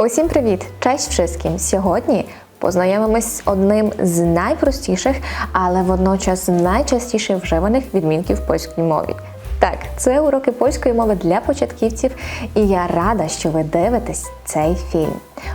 Усім привіт! Cześć wszystkim! Сьогодні познайомимось з одним з найпростіших, але водночас найчастіше вживаних відмінків в польській мові. Так, це уроки польської мови для початківців, і я рада, що ви дивитесь цей фільм.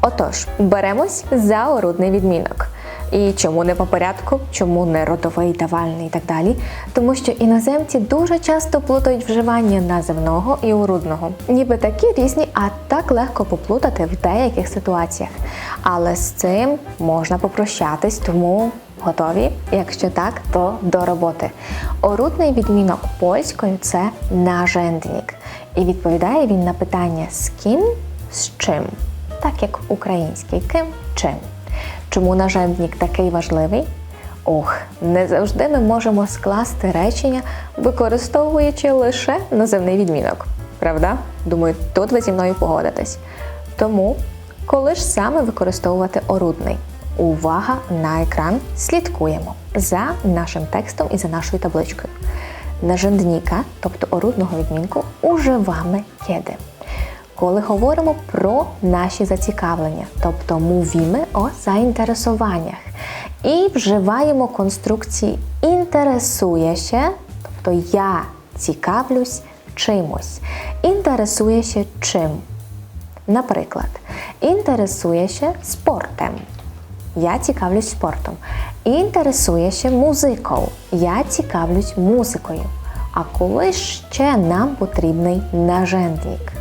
Отож, беремось за орудний відмінок. І чому не по порядку, чому не родовий, давальний і так далі? Тому що іноземці дуже часто плутають вживання називного і орудного. Ніби такі різні, а так легко поплутати в деяких ситуаціях. Але з цим можна попрощатись, тому готові? Якщо так, то до роботи. Орудний відмінок польською це наженднік. І відповідає він на питання з ким, з чим, так як український ким, чим. Чому нажендник такий важливий? Ох, не завжди ми можемо скласти речення, використовуючи лише називний відмінок. Правда? Думаю, тут ви зі мною погодитесь. Тому, коли ж саме використовувати орудний? Увага на екран! Слідкуємо за нашим текстом і за нашою табличкою. Нажендніка, тобто орудного відмінку, уживamy kiedy коли говоримо про наші зацікавлення, тобто мовімо о заінтересуваннях. І вживаємо конструкції інтересуєше, тобто я цікавлюсь чимось. Інтересуєше чим. Наприклад, інтересуєше спортом. Я цікавлюсь спортом. Інтересуєше музикою. Я цікавлюсь музикою. А коли ще нам потрібний нажендник?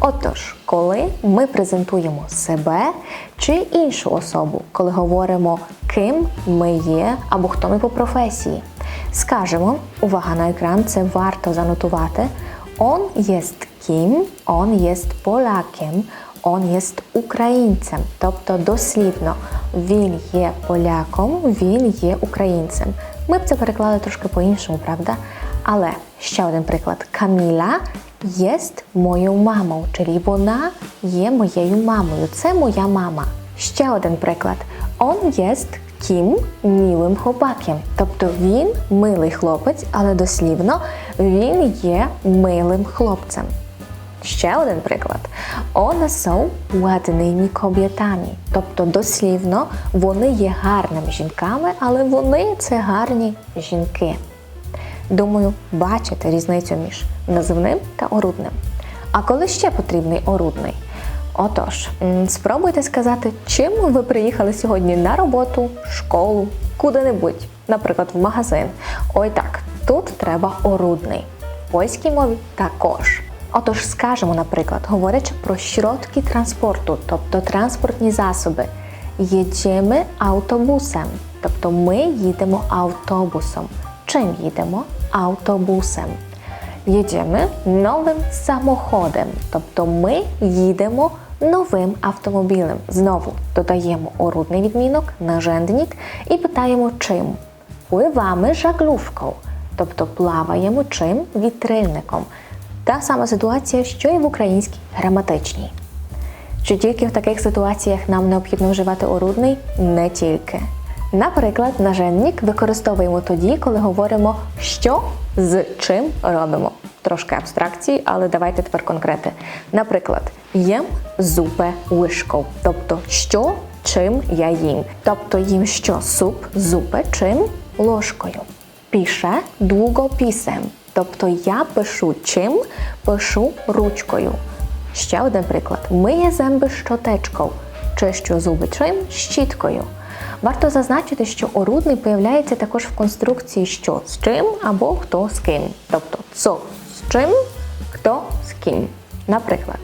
Отож, коли ми презентуємо себе чи іншу особу, коли говоримо, ким ми є або хто ми по професії, скажемо, увага на екран, це варто занотувати. Он jest kim, on jest Polakiem, on jest українцем. Тобто дослівно він є поляком, він є українцем. Ми б це переклали трошки по-іншому, правда? Але ще один приклад: Каміла jest moją mamą, czyli вона є моєю мамою. Це моя мама. Ще один приклад. Он jest ким милим хлопаком. Тобто він милий хлопець, але дослівно він є милим хлопцем. Ще один приклад. One są ładnymi kobietami. Тобто дослівно вони є гарними жінками, але вони це гарні жінки. Думаю, бачите різницю між називним та орудним. А коли ще потрібний орудний? Отож, спробуйте сказати, чим ви приїхали сьогодні на роботу, школу, куди-небудь, наприклад, в магазин. Ой так, тут треба орудний. В польській мові також. Отож, скажемо, наприклад, говорячи про środki транспорту, тобто транспортні засоби. Їдемо автобусом, тобто ми їдемо автобусом. Чим їдемо? Автобусом. Їдемо новим самоходом, тобто ми їдемо новим автомобілем. Знову додаємо орудний відмінок, нажендник і питаємо чим. Пливами жаглувкою, тобто плаваємо чим вітрильником. Та сама ситуація, що і в українській граматичній. Чи тільки в таких ситуаціях нам необхідно вживати орудний? Не тільки. Наприклад, наженник використовуємо тоді, коли говоримо, що з чим робимо. Трошки абстракції, але давайте тепер конкрети. Наприклад, їм зупе łyżką, тобто що чим я їм. Тобто їм що суп, зупе чим ложкою. Піше długopisem, тобто я пишу чим, пишу ручкою. Ще один приклад: миє земби щотечкою, чищу зуби чим щіткою. Варто зазначити, що орудний появляється також в конструкції що з чим або хто з ким. Тобто цо з чим, хто з ким. Наприклад,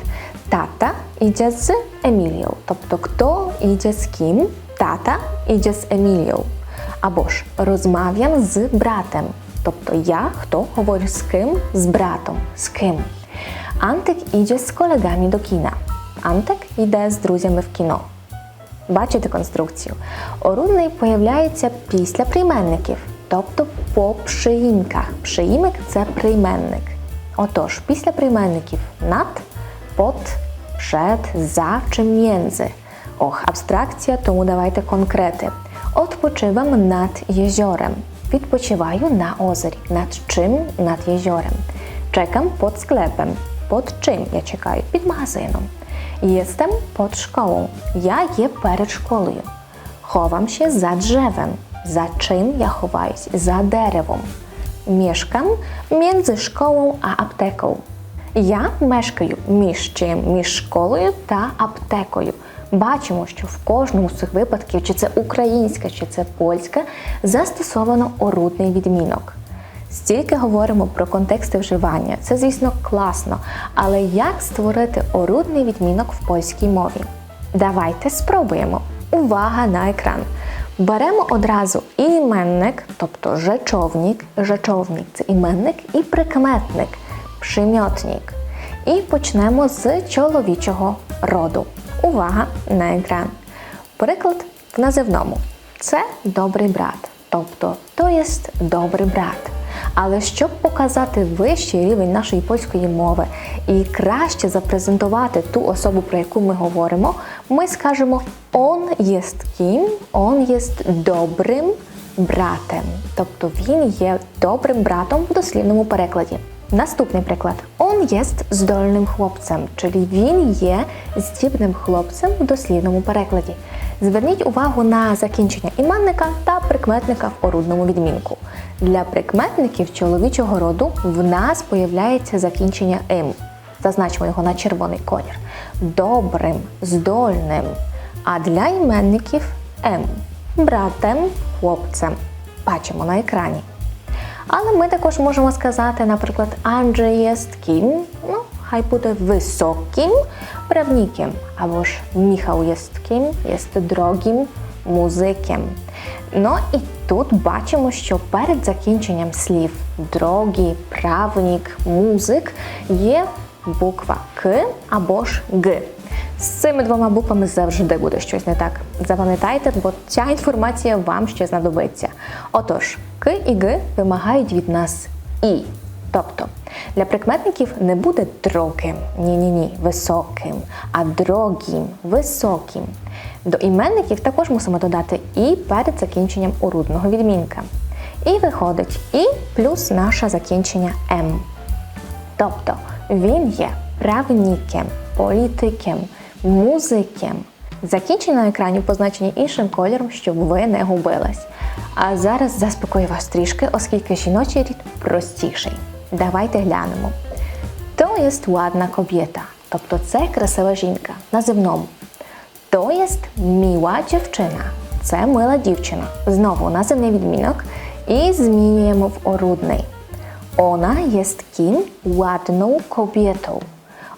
тата іде з Емілією. Тобто, хто іде з ким, тата іде з Емілією. Або ж розмовлям з братом. Тобто я хто говорю з ким, з братом, з ким. Антик іде з колегами до кіна. Антик йде з друзями в кіно. Бачите конструкцію? Орудний появляється після прийменників, тобто по przyimkach. Przyimek – це прийменник. Отож, після прийменників над, под, przed, за чи między. Ох, абстракція, тому давайте конкрети. Odpoczywam над jeziorem. Відпочиваю на озері. Над чим? Над jeziorem. Czekam pod sklepem. Pod czym ja czekаю? Під магазином. Jestem pod szkołą. Я є перед школою. Chowam się za drzewem. За чим я ховаюсь? За деревом. Mieszkam między szkołą a apteką. Я мешкаю між чим? Між школою та аптекою. Бачимо, що в кожному з цих випадків, чи це українська, чи це польська, застосовано орудний відмінок. Стільки говоримо про контексти вживання. Це, звісно, класно. Але як створити орудний відмінок в польській мові? Давайте спробуємо. Увага на екран. Беремо одразу іменник, тобто жечовник, жечовник це іменник і прикметник, przymiotник. І почнемо з чоловічого роду. Увага на екран. Приклад в називному. Це добрий брат. Тобто, то є добрий брат. Але щоб показати вищий рівень нашої польської мови і краще запрезентувати ту особу, про яку ми говоримо, ми скажемо он єст ким, он єст добрим братем. Тобто він є добрим братом в дослівному перекладі. Наступний приклад. Он єст здольним хлопцем, czyli він є здібним хлопцем в дослівному перекладі. Зверніть увагу на закінчення іменника та прикметника в орудному відмінку. Для прикметників чоловічого роду в нас появляється закінчення «им». Зазначимо його на червоний колір. Добрим, здольним. А для іменників «ем» братем, хлопцем. Бачимо на екрані. Але ми також можемо сказати, наприклад, Анджей хай буде високим правником, або ж ким, є другим музиком. Ну і тут бачимо, що перед закінченням слів дрогі, правник, музик є буква К або ж Г. З цими двома буквами завжди буде щось не так. Запам'ятайте, бо ця інформація вам ще знадобиться. Отож, К і Г вимагають від нас І. Тобто для прикметників не буде дрогим, ні-ні-ні, високим, а дрогім, високим. До іменників також мусимо додати І перед закінченням орудного відмінка. І виходить І плюс наше закінчення М. Тобто він є правником, політиком, музиком. Закінчення на екрані позначені іншим кольором, щоб ви не губились. А зараз заспокою вас трішки, оскільки жіночий рід простіший. Давайте глянемо. То є ładna kobieta, тобто це красива жінка називному. То є міла дівчина, це мила дівчина. Знову називний відмінок і змінюємо в орудний. Ona jest kim? Ładną kobietą.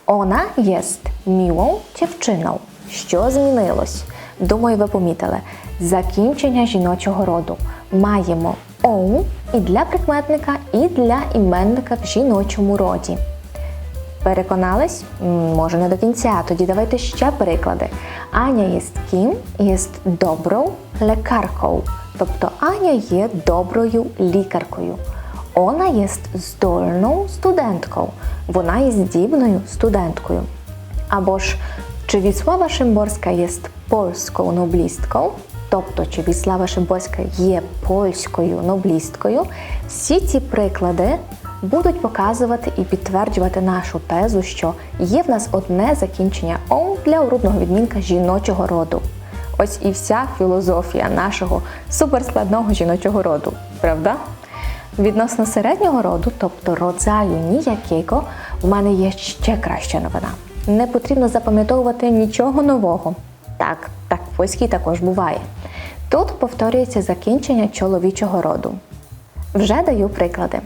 Ona jest miłą dziewczyną. Що змінилось? Думаю, ви помітили. Закінчення жіночого роду. Маємо оу і для прикметника, і для іменника в жіночому роді. Переконались? Може не до кінця, тоді давайте ще приклади. Аня є ким, є доброю лекаркою. Тобто Аня є доброю лікаркою. Ona jest здольною студенткою. Вона є здібною студенткою. Або ж чи Віслава Шимборська є польською ноблісткою, тобто чи Віслава Шимборська є польською ноблісткою, всі ці приклади будуть показувати і підтверджувати нашу тезу, що є в нас одне закінчення «ом» для орудного відмінка жіночого роду. Ось і вся філозофія нашого суперскладного жіночого роду, правда? Відносно середнього роду, тобто родзаю ніякого, в мене є ще краща новина. Не потрібно запам'ятовувати нічого нового. Так, так, в польській також буває. Тут повторюється закінчення чоловічого роду. Вже даю приклади.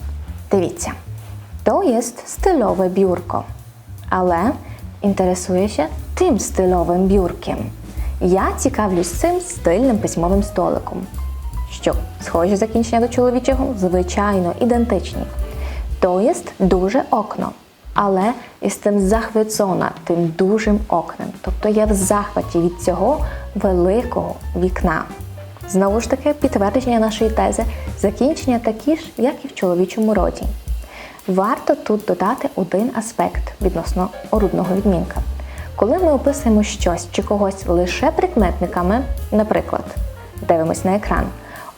Дивіться, то є стильове бюрко. Але інтересуюся тим стильовим бюрком. Я цікавлюсь цим стильним письмовим столиком. Що, схожі закінчення до чоловічого? Звичайно, ідентичні. То є дуже окно. Але jestem захвицона тим дужим окнем. Тобто я в захваті від цього великого вікна. Знову ж таки, підтвердження нашої тези, закінчення такі ж, як і в чоловічому роді. Варто тут додати один аспект відносно орудного відмінка. Коли ми описуємо щось чи когось лише прикметниками, наприклад, дивимось на екран.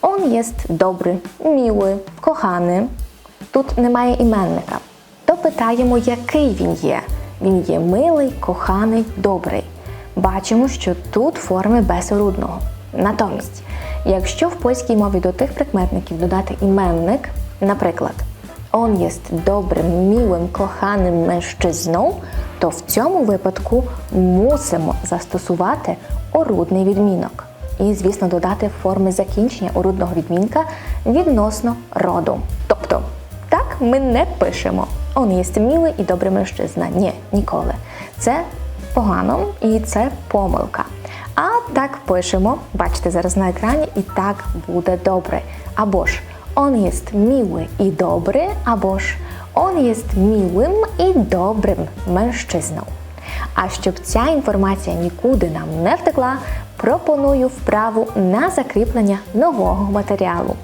Он є добрий, мілий, коханий. Тут немає іменника. Питаємо, який він є. Він є милий, коханий, добрий. Бачимо, що тут форми безорудного. Натомість, якщо в польській мові до тих прикметників додати іменник, наприклад, он єсть добрим, милим, коханим мężczyzną, то в цьому випадку мусимо застосувати орудний відмінок. І, звісно, додати форми закінчення орудного відмінка відносно роду. Тобто, так ми не пишемо он єсть милий і добрий мężczyzna. Ні, ніколи. Це погано і це помилка. А так пишемо, бачите зараз на екрані, і так буде добре. Або ж он єсть милий і добрий, або ж он єсть милим і добрим мężczyzną. А щоб ця інформація нікуди нам не втекла, пропоную вправу на закріплення нового матеріалу.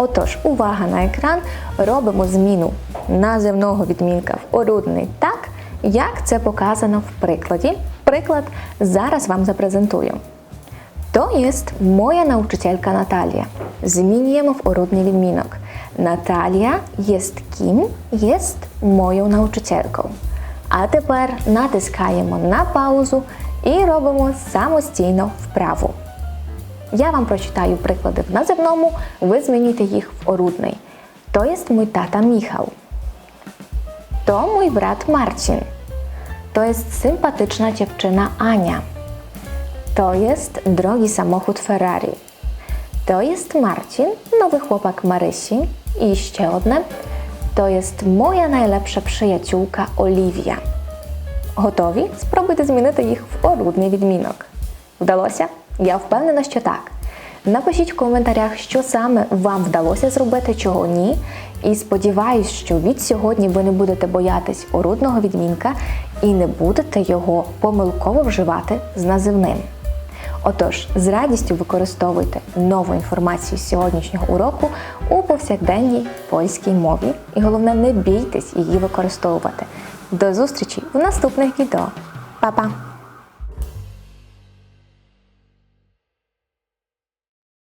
Отож, увага на екран, робимо зміну називного відмінка в орудний так, як це показано в прикладі. Приклад зараз вам запрезентую. To jest moja nauczycielka Natalia. Zmieniamy w orudny відмінок. Natalia jest kim? Jest moją nauczycielką. А тепер натискаємо на паузу і робимо самостійно вправу. Я вам прочитаю приклади в називному, ви змінюйте їх в орудний. To jest mój tata Michał. To mój brat Marcin. To jest sympatyczna dziewczyna Ania. To jest drogi samochód Ferrari. To jest Marcin, nowy chłopak Marysi. I jeszcze одне. To jest moja najlepsza przyjaciółka Oliwia. Готові? Спробуйте змінити їх в орудний відмінок. Вдалося? Я впевнена, що так. Напишіть в коментарях, що саме вам вдалося зробити, чого ні. І сподіваюсь, що від сьогодні ви не будете боятись орудного відмінка і не будете його помилково вживати з називним. Отож, з радістю використовуйте нову інформацію з сьогоднішнього уроку у повсякденній польській мові. І головне, не бійтесь її використовувати. До зустрічі в наступних відео. Па-па!